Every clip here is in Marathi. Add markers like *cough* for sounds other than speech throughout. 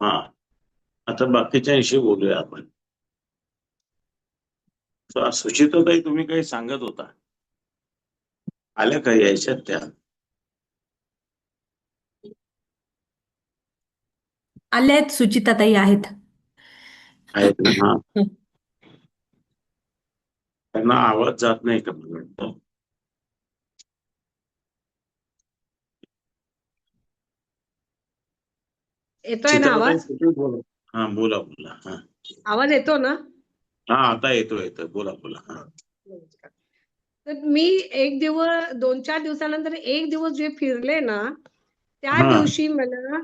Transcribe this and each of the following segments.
हा. आता बाकीच्यांशी बोलूया आपण. सुचिताताई तुम्ही काही सांगत होता. आल्या का यायच्यात त्या? आल्या आहेत सुचिताताई आहेत. हा. त्यांना आवाज जात नाही का मला येतोय ना आवाज? हा बोला बोला. हा. आवाज येतो ना? हा आता येतो येतो. बोला बोला. हा. तर मी एक दिवस दोन चार दिवसानंतर एक दिवस जे फिरले ना त्या. दिवशी मला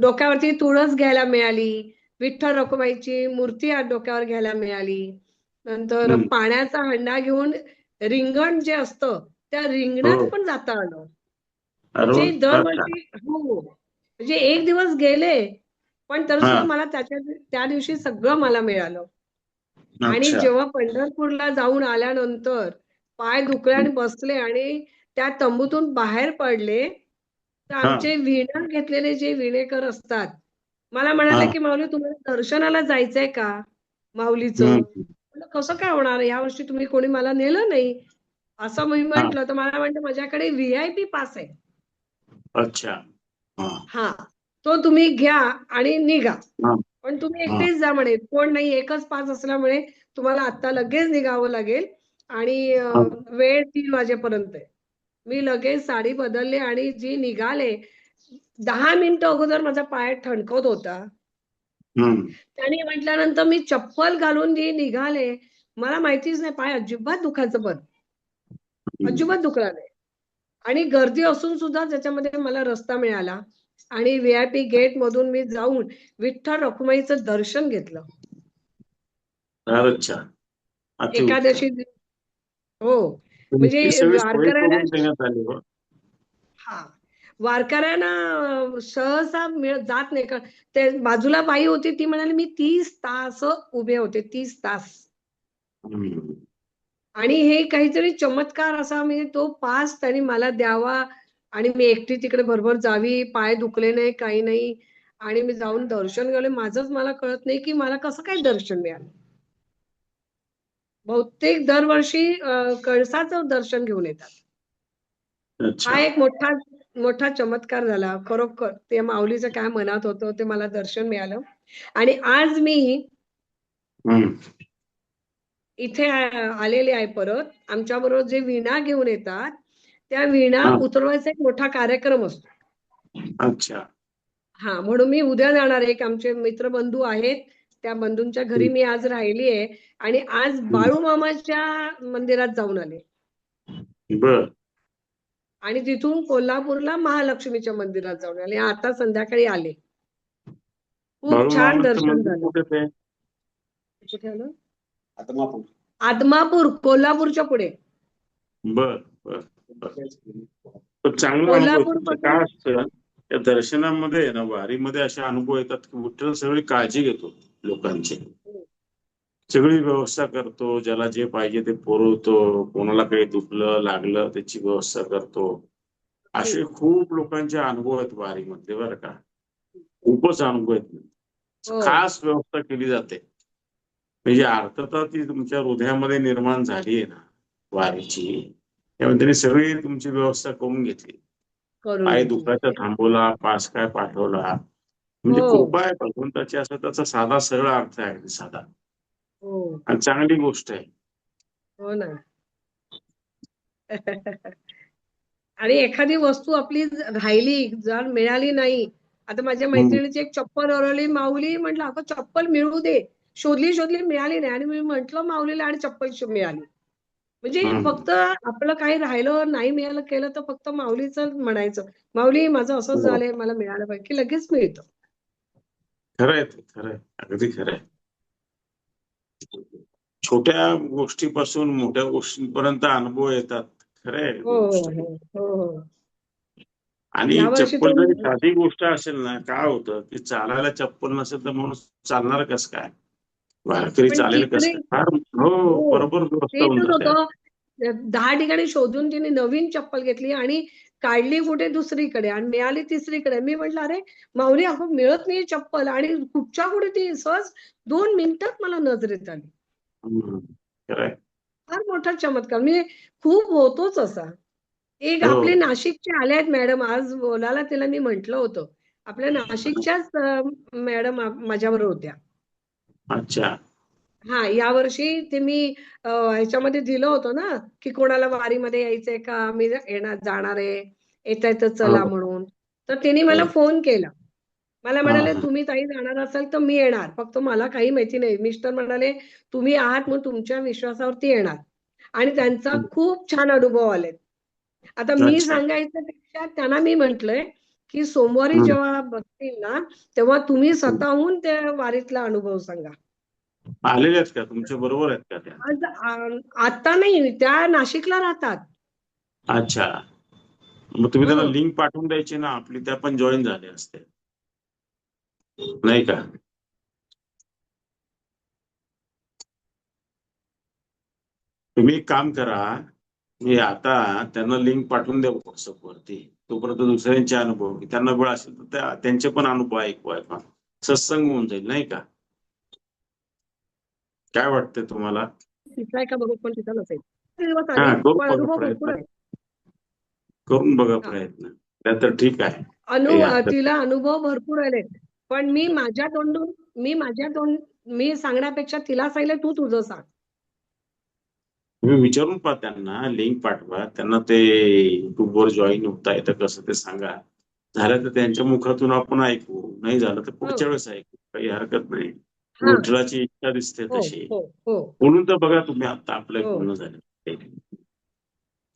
डोक्यावरती तुळस घ्यायला मिळाली. विठ्ठल रखुमाईची मूर्ती डोक्यावर घ्यायला मिळाली. नंतर. पाण्याचा हंडा घेऊन रिंगण जे असतं त्या रिंगणात हो. पण जाता आलं. दरवर्षी हो. म्हणजे एक दिवस गेले पण तरी सुद्धा. मला त्याच्या त्या दिवशी सगळं मला मिळालं. आणि जेव्हा पंढरपूरला जाऊन आल्यानंतर पाय दुखले आणि बसले आणि त्या तंबूतून बाहेर पडले तर. आमचे विणा घेतलेले जे विणेकर असतात मला म्हणाले. की माऊली तुम्हाला दर्शनाला जायचंय का माऊलीचं? कसं काय होणार? यावर्षी तुम्ही कोणी मला नेलं नाही. असं मी म्हंटल तर मला म्हणते माझ्याकडे व्हीआयपी पास आहे. अच्छा. हा. तो तुम्ही घ्या आणि निघा. पण तुम्ही. एकटेच जा म्हणे. कोण नाही एकच पास असल्यामुळे तुम्हाला आता लगेच निघावं लागेल. आणि. वेळ तीन वाजेपर्यंत आहे. मी लगेच साडी बदलले आणि जी निघाले दहा मिनिटं अगोदर माझा पाय ठणकत होता. त्याने म्हटल्यानंतर मी चप्पल घालून जी निघाले मला माहितीच नाही पाय अजिबात दुखायचं पण अजिबात दुखला नाही. आणि गर्दी असून सुद्धा त्याच्यामध्ये मला रस्ता मिळाला आणि व्हीआयपी गेट मधून मी जाऊन विठ्ठल रखुमाईचं दर्शन घेतलं. एकादशी हो. म्हणजे वारकऱ्यांना हो. हा. वारकऱ्यांना सहसा मिळ जात नाही. का ते बाजूला बाई होती ती म्हणाली मी तीस तास उभे होते तीस तास. आणि हे काहीतरी चमत्कार असा म्हणजे तो पास त्यांनी मला द्यावा आणि मी एकटी तिकडे बरोबर जावी पाय दुखले नाही काही नाही. आणि मी जाऊन दर्शन घेतलं माझंच मला कळत नाही की मला कसं काय दर्शन मिळालं. बहुतेक दरवर्षी कळसाचं दर्शन घेऊन येतात. हा एक मोठा मोठा चमत्कार झाला. खरोखर ते माऊलीचं काय मनात होतं ते मला दर्शन मिळालं. आणि आज मी. इथे आलेले आहे परत. आमच्या बरोबर जे विणा घेऊन येतात त्या विणा. उतरवायचा एक मोठा कार्यक्रम असतो. अच्छा. हा म्हणून मी उद्या जाणार आहे. एक आमचे मित्रबंधू आहेत. त्या बंधूंच्या घरी मी आज राहिली आहे. आणि आज बाळूमामाच्या मंदिरात जाऊन आले. बर. आणि तिथून कोल्हापूरला महालक्ष्मीच्या मंदिरात जाऊन आले. आता संध्याकाळी आले. खूप छान दर्शन झालं. आत्मापूर आदमापूर कोल्हापूरच्या पुढे. बर बर चांगला अनुभव काय असतं त्या दर्शनामध्ये ना वारीमध्ये असे अनुभव येतात की विठ्ठल सगळी काळजी घेतो लोकांची. सगळी व्यवस्था करतो ज्याला जे पाहिजे ते पुरवतो कोणाला काही दुखलं लागलं त्याची व्यवस्था करतो. असे खूप लोकांचे अनुभव आहेत वारीमध्ये बरं का. खूपच अनुभव आहेत. हो. खास व्यवस्था केली जाते. म्हणजे अर्थता ती तुमच्या हृदयामध्ये निर्माण झाली आहे ना वारीची. त्यामुळे त्यांनी सगळी तुमची व्यवस्था करून घेतली. पाय. दुखायचा थांबवला पास काय पाठवला. म्हणजे हो. कृपा आहे भगवंताची असं त्याचा साधा सरळ अर्थ आहे साधा. हो. आणि चांगली गोष्ट आहे. हो ना. आणि एखादी वस्तू आपली राहिली जर मिळाली नाही आता माझ्या मैत्रिणीची एक चप्पल हरवली माऊली म्हटलं अगं चप्पल मिळू दे. शोधली शोधली मिळाली नाही. आणि मी म्हंटल माऊलीला आणि चप्पल मिळाली. म्हणजे. फक्त आपलं काही राहिलं नाही मिळालं केलं तर फक्त माऊलीच म्हणायचं. माऊली माझं असंच हो. झालंय मला मिळालं पाहिजे की लगेच मिळतं. खरं आहे ते खरं आहे. अगदी खरं आहे. छोट्या गोष्टीपासून मोठ्या गोष्टींपर्यंत अनुभव येतात. खरं आहे. हो. हो आणि चप्पल जरी साधी गोष्ट असेल ना काय होतं की चालायला चप्पल नसेल तर म्हणून चालणार कसं काय? पण चालेल कसं? फार हो हो. बरोबर व्यवस्था तेच होऊन जाते होतं. दहा ठिकाणी शोधून तिने नवीन चप्पल घेतली आणि काढली कुठे? दुसरीकडे आणि मिळाली तिसरीकडे. मी म्हटलं अरे माऊली अगं मिळत नाही चप्पल आणि कुठच्या कुठे ती सहज दोन मिनिटात मला नजरेत आली. फार मोठा चमत्कार. म्हणजे खूप होतोच असा. एक हो. आपले नाशिकचे आले आहेत मॅडम. आज बोलायला तिला मी म्हंटल होतं. आपल्या नाशिकच्याच अं, मॅडम माझ्याबरोबर होत्या. अच्छा हा यावर्षी ते मी अं, ह्याच्यामध्ये दिलं होतं ना की कोणाला वारीमध्ये यायचंय का मी येणार जाणार आहे येता येतं चला हो. म्हणून तर त्यांनी मला हो. फोन केला मला म्हणाले हा. तुम्ही ताई जाणार असाल तर मी येणार फक्त मला काही माहिती नाही मिस्टर म्हणाले तुम्ही आहात म्हणून तुमच्या विश्वासावरती येणार आणि त्यांचा हम्म. खूप छान अनुभव आलेत आता मी अच्छा. सांगायचं पेक्षा त्यांना मी म्हंटलय की सोमवारी. जेव्हा बसतील ना तेव्हा तुम्ही स्वतःहून त्या वारीतला अनुभव सांगा. आलेले आहेत का? तुमच्या बरोबर आहेत का त्या? आज आ- आता नाही त्या नाशिकला राहतात. अच्छा. मग तुम्ही त्यांना. लिंक पाठवून द्यायची ना आपली त्या पण जॉईन झाले असते. नाही का? तुम्ही एक काम करा मी आता त्यांना लिंक पाठवून द्या व्हॉट्सअप वरती. तोपर्यंत दुसऱ्यांचे अनुभव त्यांना वेळ असेल तर त्या- त्यांचे पण अनुभव ऐकू सत्संग होऊन जाईल नाही का? काय वाटतंय तुम्हाला? हा, अनुभव करून बघा. प्रयत्न. तर ठीक आहे. अनु काही हरकत तिला अनुभव भरपूर आले. पण मी माझ्या तोंडून मी माझ्या तोंड मी सांगण्यापेक्षा तिला सांगितलं तू तुझं सांग. तुम्ही विचारून पहा त्यांना लिंक पाठवा. त्यांना ते युट्यूबवर जॉईन होता येतं कसं ते सांगा. झालं तर त्यांच्या मुखातून आपण ऐकू. नाही झालं तर पुढच्या वेळेस ऐकू. काही हरकत नाही. हो. हा. विठ्ठलाची इच्छा दिसते हो तशी. हो हो. म्हणून तर बघा तुम्ही आता आपलं हो. पूर्ण झालं.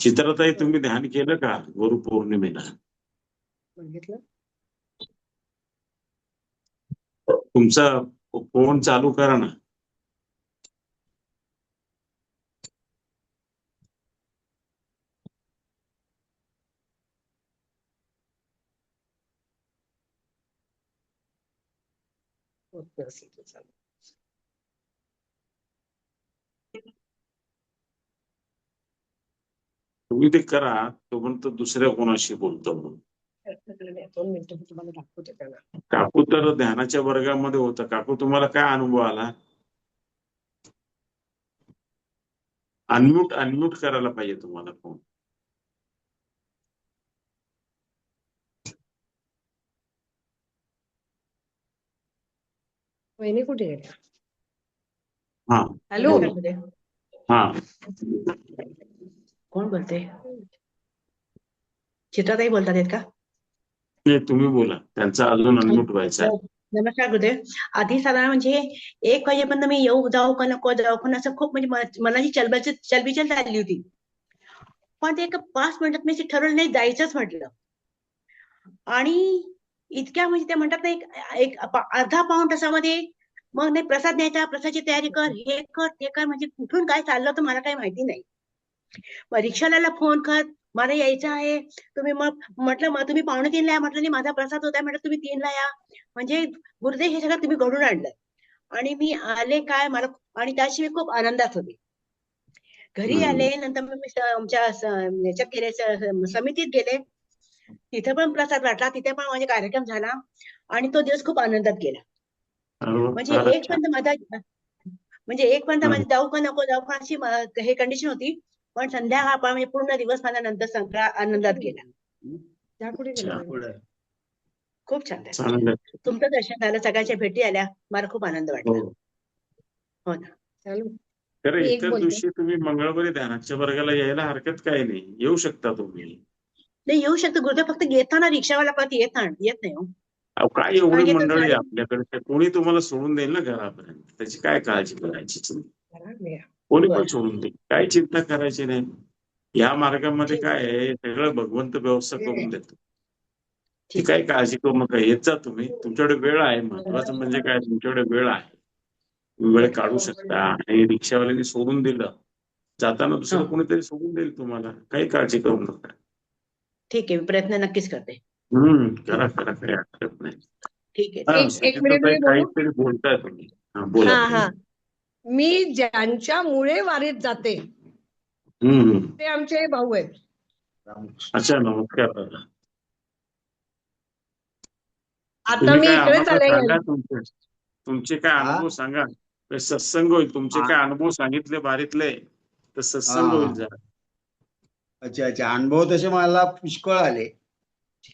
चित्रताई तुम्ही ध्यान केलं का? गुरुपौर्णिमेला? तुमचा फोन चालू करा ना. होत नसेल तर चालेल. तुम्ही ते करा तो तोपर्यंत दुसऱ्या कोणाशी बोलतो म्हणून. दोन मिनिटं तुम्हाला दाखवते काकू तर ध्यानाच्या वर्गामध्ये होता. काकू तुम्हाला काय अनुभव आला? अनम्यूट अनम्यूट करायला पाहिजे तुम्हाला फोन वहिनी कुठे गेल्या हा. हॅलो. हा. कोण बोलते चित्राताई बोलतात आहेत का? नाही तुम्ही बोला. त्यांचा अजून अनम्यूट व्हायचा. नमस्कार गुरुदेव. आधी साधारण म्हणजे एक वाजेपर्यंत मी येऊ जाऊ का नको जाऊ पण असं खूप म्हणजे मनाची चलबचल चलबिचल चालली होती. पण ते एका पाच मिनिटात मी ठरवलं नाही जायचंच म्हटलं. आणि इतक्या म्हणजे ते म्हणतात ना एक एक अर्धा पाऊण तासामध्ये मग नाही प्रसाद न्यायचा प्रसादची तयारी कर हे कर ते कर म्हणजे कुठून काय चाललं होतं मला काही माहिती नाही. मग रिक्षावाल्याला फोन कर मला यायचं आहे तुम्ही मग म्हटलं मग तुम्ही पावणे तीनला या म्हटलं नाही माझा प्रसाद होता म्हटलं तुम्ही तीनला या. म्हणजे गुरुदेव हे सगळं तुम्ही घडून आणलं. आणि मी आले काय मला आणि त्याशी मी खूप आनंदात होते. घरी. आले नंतर मग मी आमच्या याच्यात गेले समितीत गेले. तिथे पण प्रसाद वाटला तिथे पण माझा कार्यक्रम झाला आणि तो दिवस खूप आनंदात गेला म्हणजे एक. पर्यंत माझा म्हणजे एक पर्यंत हम्म. माझी जाऊ का नको जाऊ का अशी म- हे कंडिशन होती पण संध्याकाळ म्हणजे पूर्ण दिवस माझा नंतर सगळा आनंदात गेला? खूप छान. तुमचं दर्शन झालं सगळ्यांच्या भेटी आल्या मला खूप आनंद वाटला हो हो ना चालू एक इतर. दिवशी तुम्ही मंगळवारी ध्यानाच्या वर्गाला यायला हरकत काही नाही येऊ शकता तुम्ही नाही येऊ शकतो. गुरुदेव फक्त येताना रिक्षावाला परत येत नाही येत नाही हो. अहो, काय एवढी मंडळी आपल्याकडे? ते कोणी तुम्हाला सोडून देईल ना घरापर्यंत? त्याची काय काळजी करायची. कोणी पण. सोडून देईल. काय चिंता करायची नाही. या मार्गामध्ये. काय आहे? सगळं भगवंत व्यवस्था करून देतो. ती ठीक काही काळजी करू नका. येत जा तुम्ही. तुमच्याकडे वेळ आहे. महत्वाचं म्हणजे काय? तुमच्याकडे वेळ आहे. तुम्ही वेळ काढू शकता. आणि रिक्षावाल्याने सोडून दिलं. जाताना दुसरं. कोणीतरी सोडून देईल तुम्हाला. काही काळजी करू नका. ठीक आहे मी प्रयत्न नक्कीच करते. हम्म करा करा काही हरकत नाही. ठीक आहे हा, एक- एक मिनिट सुचित्राताई, मी बोलू? काहीतरी बोलताय तुम्ही. हा बोला. हा हा. मी ज्यांच्यामुळे वारीत जाते हम्म. हम्म ते आमचे भाऊ आहेत. अच्छा नमस्कार दादा. आता तुम्ही मी काय इकडेच आम्हाला आले सांगा तुमचे. तुमचे काय हा? अनुभव सांगा. ते सत्संग होईल तुमचे हा. काय अनुभव सांगितले बारीतले तर सत्संग हा. होईल जरा. अच्छा अच्छा अनुभव तसे मला पुष्कळ आले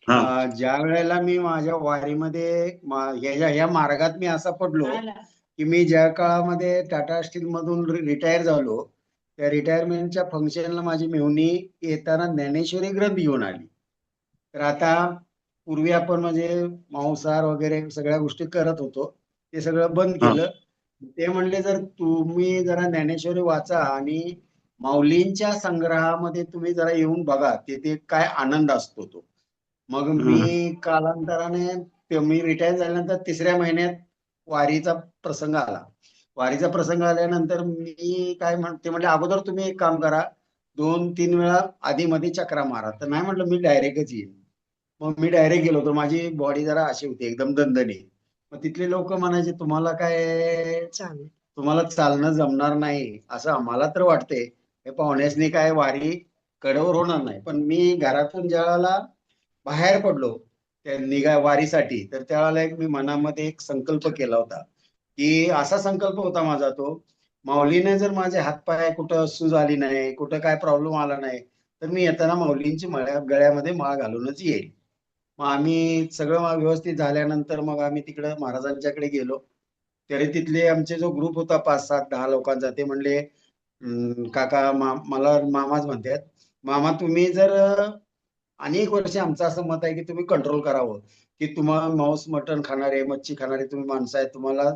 हा. अं, ज्या वेळेला मी माझ्या वारीमध्ये मा- ह्या ह्या मार्गात मी असा पडलो की मी ज्या काळामध्ये टाटा स्टील मधून रिटायर झालो त्या रिटायरमेंटच्या फंक्शनला माझी मेहुणी येताना ज्ञानेश्वरी ग्रंथ घेऊन आली तर आता पूर्वी आपण म्हणजे मांसाहार वगैरे सगळ्या गोष्टी करत होतो ते सगळं बंद हा. केलं ते म्हणले जर तुम्ही जरा ज्ञानेश्वरी वाचा आणि माऊलींच्या संग्रहामध्ये तुम्ही जरा येऊन बघा तिथे काय आनंद असतो तो. मग मी कालांतराने ते मी रिटायर झाल्यानंतर तिसऱ्या महिन्यात वारीचा प्रसंग आला. वारीचा प्रसंग आल्यानंतर मी काय म्हणते म्हणजे अगोदर तुम्ही एक काम करा दोन तीन वेळा आधी मध्ये चक्रा मारा. तर नाही म्हटलं मी डायरेक्टच येईन. मग मी डायरेक्ट गेलो होतो. माझी बॉडी जरा अशी होती एकदम दणदणी मग तिथले लोक म्हणायचे तुम्हाला काय चालेल. तुम्हाला चालणं जमणार नाही असं आम्हाला तर वाटते हे पाहुण्यासनी काय वारी कडवर होणार नाही. पण मी घरातून ज्यावेळेला बाहेर पडलो त्या निघा वारीसाठी तर त्यावेळेला एक मी मनामध्ये एक संकल्प केला होता. की असा संकल्प होता माझा तो माऊलीने जर माझे हातपाय कुठं सूज आली नाही कुठं काय प्रॉब्लेम आला नाही तर मी येताना माऊलींची मळ्या गळ्यामध्ये माळ घालूनच येईल मग आम्ही सगळं व्यवस्थित झाल्यानंतर मग आम्ही तिकडं महाराजांच्याकडे गेलो. तरी तिथले आमचे जो ग्रुप होता पाच सात दहा लोकांचा ते म्हणले काका मा, मला मामाच म्हणतात मामा तुम्ही जर अनेक वर्ष आमचं असं मत आहे की तुम्ही कंट्रोल करावं. की तुम्हाला मांस मटण खाणारे मच्छी खाणारे तुम्ही माणसं आहेत तुम्हाला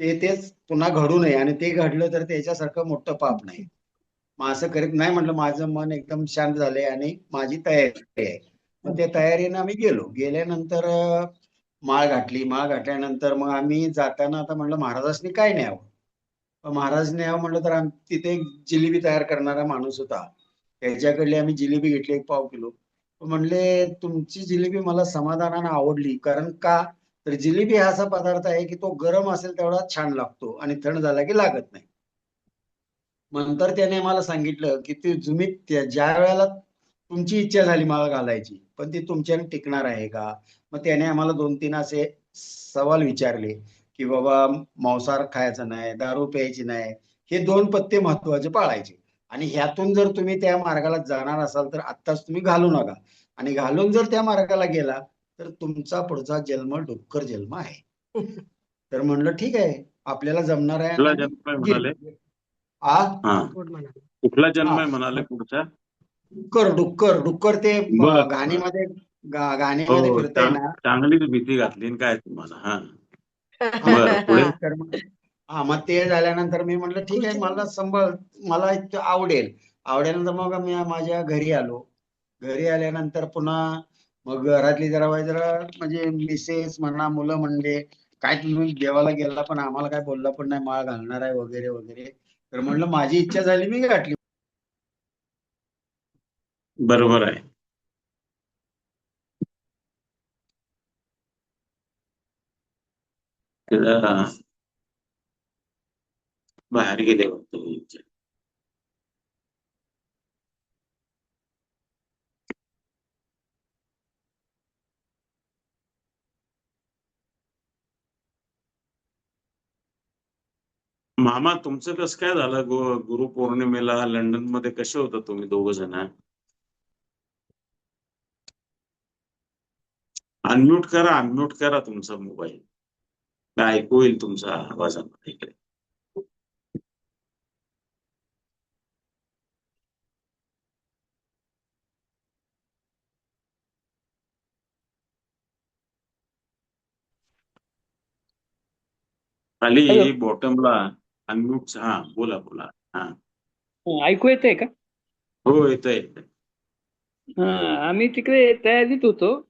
ते तेच पुन्हा घडू नये. आणि ते घडलं तर त्याच्यासारखं मोठं पाप नाही. मग असं करीत नाही म्हटलं माझं मन एकदम शांत झालंय आणि माझी तयारी आहे. मग त्या तयारीनं आम्ही गेलो. गेल्यानंतर माळ घातली. माळ घातल्यानंतर मग आम्ही जाताना आता म्हणलं महाराजांनी काय न्यावं? महाराज न्यावं म्हणलं तर आम्ही तिथे एक जिलेबी तयार करणारा माणूस होता. त्याच्याकडली आम्ही जिलेबी घेतली एक पाव किलो. म्हणले तुमची जिलेबी मला समाधानानं आवडली. कारण का? तर जिलेबी हा असा पदार्थ आहे की तो गरम असेल तेवढा छान लागतो आणि थंड झाला की लागत नाही. नंतर त्याने मला सांगितलं की ते तुम्ही त्या- ज्या वेळेला तुमची इच्छा झाली मला घालायची पण ती तुमच्याने टिकणार आहे का? मग त्याने आम्हाला दोन तीन असे सवाल विचारले. की बाबा मांसाहार खायचा नाही दारू प्यायची नाही हे दोन पत्ते महत्त्वाचे पाळायचे. आणि ह्यातून जर तुम्ही त्या मार्गाला जाणार असाल तर आत्ताच तुम्ही घालू नका. आणि घालून जर त्या मार्गाला गेला तर तुमचा पुढचा जन्म डुक्कर जन्म आहे. *laughs* तर म्हणलं ठीक आहे आपल्याला जमणार आहे कुठला जन्म आहे म्हणाले? गेलो. आ? हा. गुड म्हणाले? कुठला जन्म आहे हा. म्हणाले पुढचा? डुक्कर डुक्कर डुक्कर ते अं, बरं. घाणीमध्ये गा- घाणीमध्ये हो फिरतंय ना. चांगलीच भीती घातली काय तुम्हाला हा. तर मग हा मग ते झाल्यानंतर मी म्हटलं ठीक आहे मला संभाळ मला इतकं आवडेल. आवडल्यानंतर मग मी माझ्या घरी आलो. घरी आल्यानंतर पुन्हा मग घरातली जरा वाई जरा म्हणजे मिसेस म्हणा मुलं म्हणले काय तुम्ही देवाला गेला पण आम्हाला काय बोलला पण नाही माळ घालणार आहे वगैरे वगैरे. तर म्हणलं माझी इच्छा झाली मी गाठली. बरोबर आहे. बाहेर गेले होते मामा तुमचं कसं काय झालं? गु गुरुपौर्णिमेला लंडन मध्ये कसे होता तुम्ही दोघ जण? अनम्यूट करा अनम्यूट करा तुमचा मोबाईल ऐकू येईल तुमचा आवाज आम्हाला इकडे? खाली. बॉटमला अनम्यूट हा बोला बोला. हा. ऐकू येतंय का? हो येतंय. हा आम्ही तिकडे तयारीत होतो.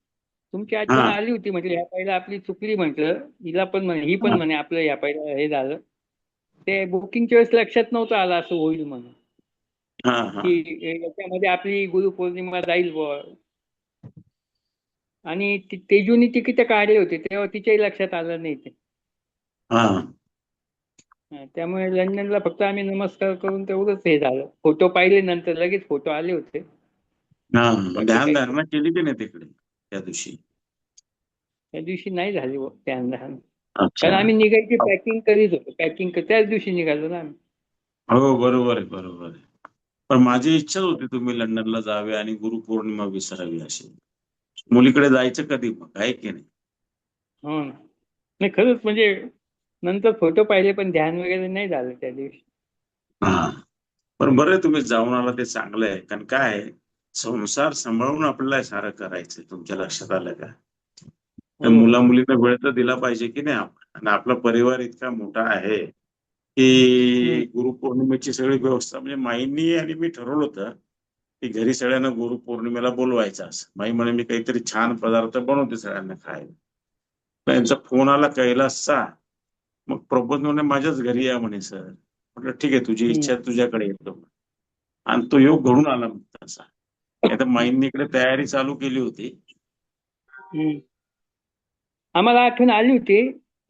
तुमची आठवण. आली होती म्हटलं ह्या पहिला आपली चुकली म्हटलं. हिला पण म्हणे ही पण. म्हणे आपलं या पहिला हे झालं. ते बुकिंगच्या वेळेस लक्षात नव्हतं आलं असं होईल म्हणून. की याच्यामध्ये आपली गुरुपौर्णिमा जाईल बुवा. आणि तेजूनी तिकीट काढले होते तेव्हा तिच्याही लक्षात आलं नाही ते. त्यामुळे लंडनला फक्त आम्ही नमस्कार करून तेवढंच हे झालं. फोटो पाहिले नंतर लगेच फोटो आले होते. ध्यान केली की नाही तिकडे. त्या दिवशी. त्या दिवशी नाही झाली कारण आम्ही निघायची पॅकिंग करीत होतो पॅकिंग त्याच दिवशी निघालो ना आम्ही. हो बरोबर आहे बरोबर आहे. पण माझी इच्छाच होती तुम्ही लंडनला जावे आणि गुरुपौर्णिमा विसरावी अशी. मुलीकडे जायचं कधी मग आहे की नाही? हो ना. नाही खरंच म्हणजे नंतर फोटो पाहिले पण ध्यान वगैरे नाही झालं त्या दिवशी. हा. पण बरं तुम्ही जाऊन आला ते चांगलं आहे. कारण काय आहे, संसार सांभाळून आपल्याला हे सारं करायचंय तुमच्या लक्षात आलं का? तर हो. मुला मुलींना वेळ तर दिला पाहिजे की नाही आपण? आणि आपला परिवार इतका मोठा आहे की हम्म. गुरुपौर्णिमेची सगळी व्यवस्था म्हणजे माईंनी आणि मी ठरवलं होतं की घरी सगळ्यांना गुरुपौर्णिमेला बोलवायचं असं. माई म्हणे मी काहीतरी छान पदार्थ बनवते सगळ्यांना खायला. त्यांचा फोन आला कैलासचा मग प्रबोध म्हणे माझ्याच घरी या म्हणे सर. म्हटलं ठीक आहे तुझी इच्छा आहे, तुझ्याकडे येतो. आणि तो योग घडून आला तसा. आता माईंनी इकडे तयारी चालू केली होती हम्म. आम्हाला आठवण आली होती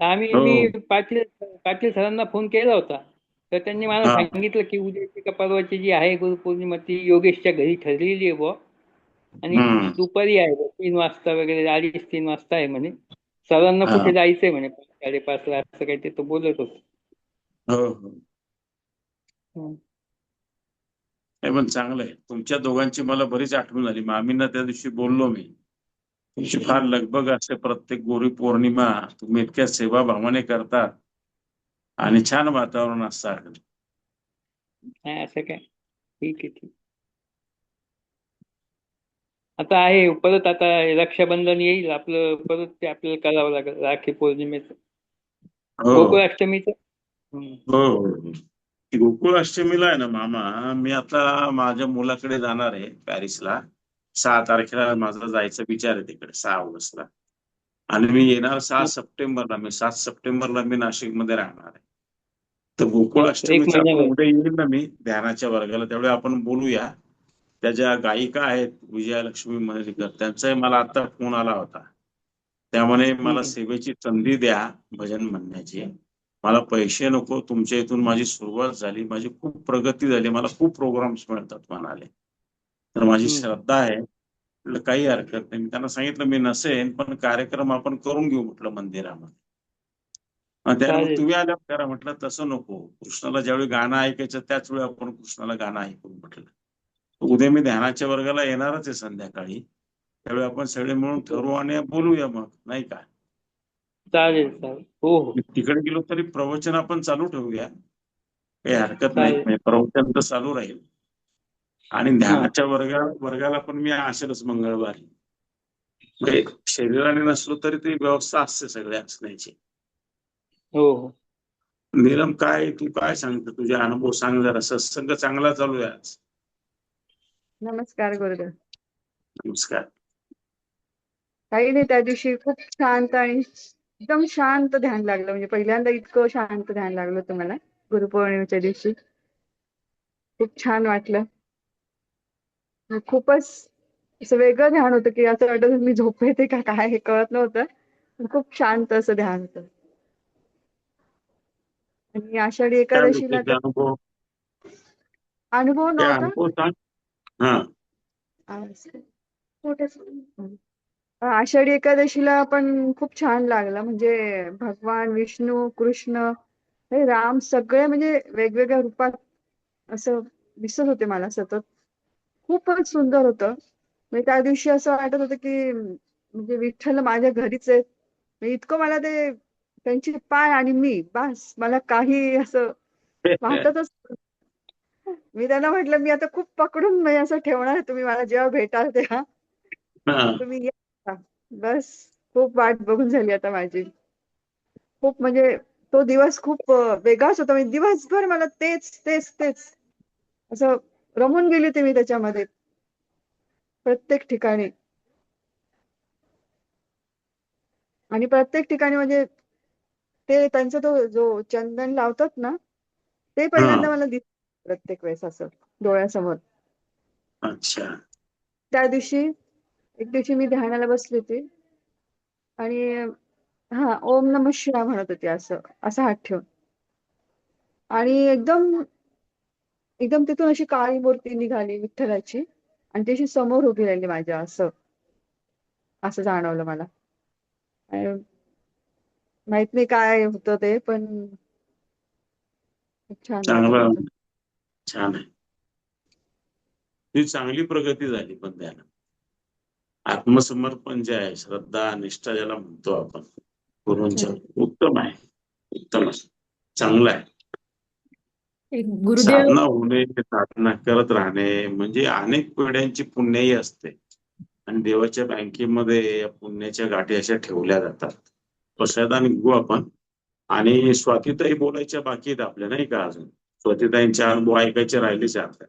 आम्ही हो. मी पाटील पाटील सरांना फोन केला होता तर त्यांनी मला हा. सांगितलं की उद्याची का परवाची जी आहे गुरुपौर्णिमा ती योगेशच्या घरी ठरलेली आहे बुवा आणि. दुपारी आहे बुवा, तीन वाजता वगैरे अडीच तीन वाजता आहे म्हणे सरांना हा. कुठे जायचंय म्हणे पाच साडेपाचला असं काही ते तो बोलत होता हो हो हम्म. नाही पण चांगलं आहे. तुमच्या दोघांची मला बरीच आठवण झाली. मामींना त्या दिवशी बोललो मी. तुमची फार लगबग असते प्रत्येक गुरु पौर्णिमा. तुम्ही इतक्या सेवाभावाने करतात आणि छान वातावरण असतं असं काय? ठीक आहे ठीक. आता आहे परत आता रक्षाबंधन येईल. आपलं परत ते आपल्याला करावं लागेल. राखी पौर्णिमेचं. गोकुळाष्टमीचं. हो. ती गोकुळाष्टमीला आहे ना मामा मी आता माझ्या मुलाकडे जाणार आहे पॅरिसला. सहा तारखेला माझा जायचा विचार आहे तिकडे सहा ऑगस्टला. आणि मी येणार सहा सप्टेंबरला मी सात सप्टेंबरला मी नाशिकमध्ये राहणार आहे. तर आपण महिन्यावर. उद्या येईल ना मी ध्यानाच्या वर्गाला त्यावेळी आपण बोलूया. त्या ज्या गायिका आहेत विजयालक्ष्मी मनेरीकर त्यांचाही मला आता फोन आला होता. त्यामुळे मला. सेवेची संधी द्या भजन म्हणण्याची. मला पैसे नको तुमच्या इथून माझी सुरुवात झाली माझी खूप प्रगती झाली मला खूप प्रोग्राम्स मिळतात म्हणाले. तर माझी. श्रद्धा आहे म्हटलं काही हरकत नाही. मी त्यांना सांगितलं मी नसेन पण कार्यक्रम आपण करून घेऊ म्हटलं मंदिरामध्ये. चालेल. तुम्ही आल्यावर करा म्हटलं तसं नको. कृष्णाला ज्यावेळी गाणं ऐकायचं त्याच वेळी आपण कृष्णाला गाणं ऐकू म्हटलं. उद्या मी ध्यानाच्या वर्गाला येणारच आहे संध्याकाळी. त्यावेळी आपण सगळे मिळून ठरवू आणि बोलूया मग नाही का? चालेल चालेल. हो हो. मी तिकडे गेलो तरी प्रवचन आपण चालू ठेवूया. काही हरकत नाही. म्हणजे प्रवचन तर चालू राहील. आणि ध्यानाच्या वर्गा वर्गाला पण मी असेलच मंगळवारी. म्हणजे शरीराने नसलो तरी ती व्यवस्था असते सगळे असण्याची. हो हो. नीलम काय तू काय सांगतो? तुझे अनुभव सांग जरा. सत्संग चांगला चालू आहे आज. नमस्कार गुरुदेव. नमस्कार. काही नाही त्या दिवशी खूप शांत आणि एकदम शांत ध्यान लागलं. म्हणजे पहिल्यांदा इतकं शांत ध्यान लागलं होतं मला गुरुपौर्णिमेच्या दिवशी. खूप छान वाटलं. खूपच असं वेगळं ध्यान होतं की असं वाटत मी झोपेते का काय हे कळत नव्हतं. खूप शांत असं ध्यान होतं. आणि आषाढी एकादशीला अनुभव नव्हता? आषाढी एकादशीला पण खूप छान लागला. म्हणजे भगवान विष्णू कृष्ण हे राम सगळे म्हणजे वेगवेगळ्या रूपात असं दिसत होते मला सतत. खूपच सुंदर होतं. म्हणजे त्या दिवशी असं वाटत होतं की म्हणजे विठ्ठल माझ्या घरीच आहेत. म्हणजे इतकं मला ते त्यांची पाय आणि मी बस मला काही असं वाटतच *laughs* मी त्यांना म्हटलं मी आता खूप पकडून म्हणजे असं ठेवणार आहे तुम्ही मला जेव्हा भेटाल तेव्हा. तुम्ही या. बस खूप वाट बघून झाली आता माझी. खूप म्हणजे तो दिवस खूप वेगळाच होता. म्हणजे दिवसभर मला तेच तेच तेच असं रमून गेली होती मी त्याच्यामध्ये. प्रत्येक ठिकाणी. आणि प्रत्येक ठिकाणी म्हणजे ते त्यांचा तो जो चंदन लावतात ना ते पहिल्यांदा मला दिस प्रत्येक वेळेस असं डोळ्यासमोर. अच्छा. त्या दिवशी एक दिवशी मी ध्यानाला बसली होती. आणि हा ओम नम शिवाय म्हणत होती असं असं हात ठेवून. आणि एकदम एकदम तिथून अशी काळी मूर्ती निघाली विठ्ठलाची. आणि ती अशी समोर उभी राहिली माझ्या असं. असं जाणवलं मला. माहीत नाही काय होतं ते पण खूप छान छान आहे. चांगली प्रगती झाली पण त्यानं. आत्मसमर्पण जे आहे श्रद्धा निष्ठा ज्याला म्हणतो आपण गुरूंच्या उत्तम आहे. उत्तम आहे. चांगलं आहे. साधना होणे साधना करत राहणे म्हणजे अनेक पिढ्यांची पुण्याई असते. आणि देवाच्या बँकेमध्ये या पुण्याच्या गाठी अशा ठेवल्या जातात. प्रसादाने घेऊ आपण. आणि स्वातीताई बोलायच्या बाकी आहेत आपल्या नाही का अजून? स्वातीताईंचे अनुभव ऐकायचे राहिलेच आपल्या.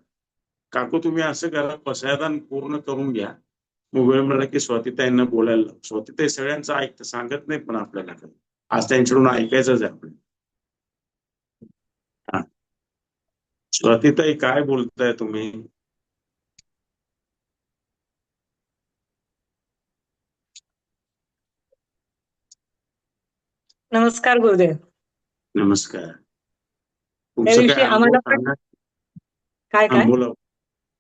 काकू तुम्ही असं करा प्रसादान पूर्ण करून घ्या. मग वेळ मिळाला की स्वातीताईंना बोलायला. स्वातीताई सगळ्यांचं ऐकतं सांगत नाही पण आपल्याला काही. आज त्यांच्याकडून ऐकायचंच आहे आपल्याला स्वातीताई काय बोलताय तुम्ही? नमस्कार गुरुदेव. नमस्कार. तुमचं काय काय काय? बोला.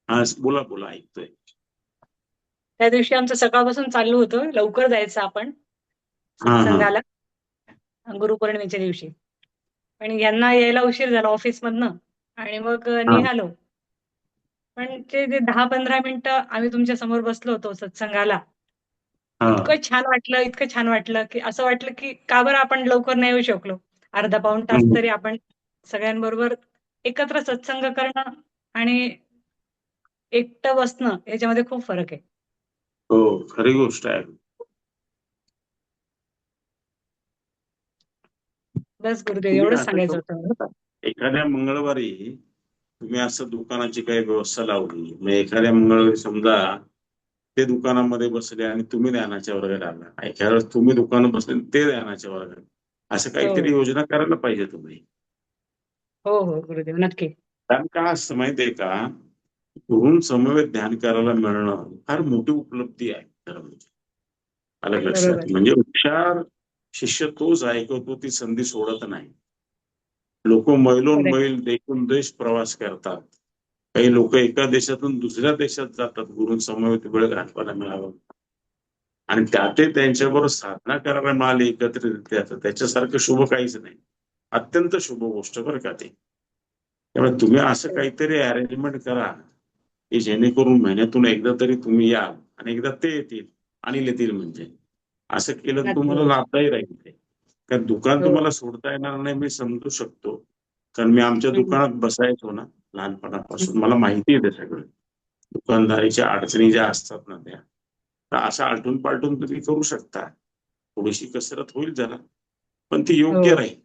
हा बोला बोला ऐकतोय. त्या दिवशी आमचं सकाळपासून चालू होतं. लवकर जायचं आपण संघाला गुरुपौर्णिमेच्या दिवशी. पण यांना यायला उशीर झाला ऑफिस मधनं आणि मग निघालो. पण ते जे दहा पंधरा मिनिटं आम्ही तुमच्यासमोर बसलो होतो सत्संगाला इतकं छान वाटलं इतकं छान वाटलं की असं वाटलं की का बरं आपण लवकर नाही येऊ शकलो? अर्धा पाऊण तास. तरी आपण सगळ्यांबरोबर एकत्र सत्संग करणं आणि एकटं बसणं याच्यामध्ये खूप फरक आहे. हो खरी गोष्ट आहे. बस गुरुदेव सांगायचं होतं. एखाद्या मंगळवारी तुम्ही असं दुकानाची काही व्यवस्था लावली. मग एखाद्या मंगळवारी समजा ते दुकानामध्ये बसले आणि तुम्ही ज्ञानाच्या वर्गात आला. एखाद्या वेळेस तुम्ही दुकानात बसले ते ज्ञानाच्या वर्गात असं काहीतरी हो. योजना करायला पाहिजे तुम्ही. हो हो गुरुदेव नक्की. कारण का असं माहितीये का? गुरुं समवेत ध्यान करायला मिळणं फार मोठी उपलब्धी आहे खरं म्हणजे. आलं लक्षात. म्हणजे हुशार शिष्य तोच ऐकवतो ती संधी सोडत नाही. लोक मैलोन. मैल देखून देश प्रवास करतात. काही लोक एका देशातून दुसऱ्या देशात जातात गुरु समवेत वेळ घालवायला मिळावं. आणि त्यातही त्यांच्याबरोबर साधना करायला मिळाली एकत्रितरित्या तर त्याच्यासारखं शुभ काहीच नाही. अत्यंत शुभ गोष्ट बरं का ते. त्यामुळे तुम्ही असं काहीतरी अरेंजमेंट करा. की जेणेकरून महिन्यातून एकदा तरी तुम्ही याल आणि एकदा ते येतील आणि येतील म्हणजे. असं केलं. तुम्हाला लाभदायी राहील ते. कारण दुकान हो. तुम्हाला सोडता येणार नाही मी समजू शकतो. कारण मी आमच्या. दुकानात बसायचो ना लहानपणापासून. मला माहिती आहे ते सगळं. दुकानदारीच्या अडचणी ज्या असतात ना त्या. तर असं आलटून पालटून तुम्ही करू शकता. थोडीशी कसरत होईल जरा. पण ती योग्य हो. राहील.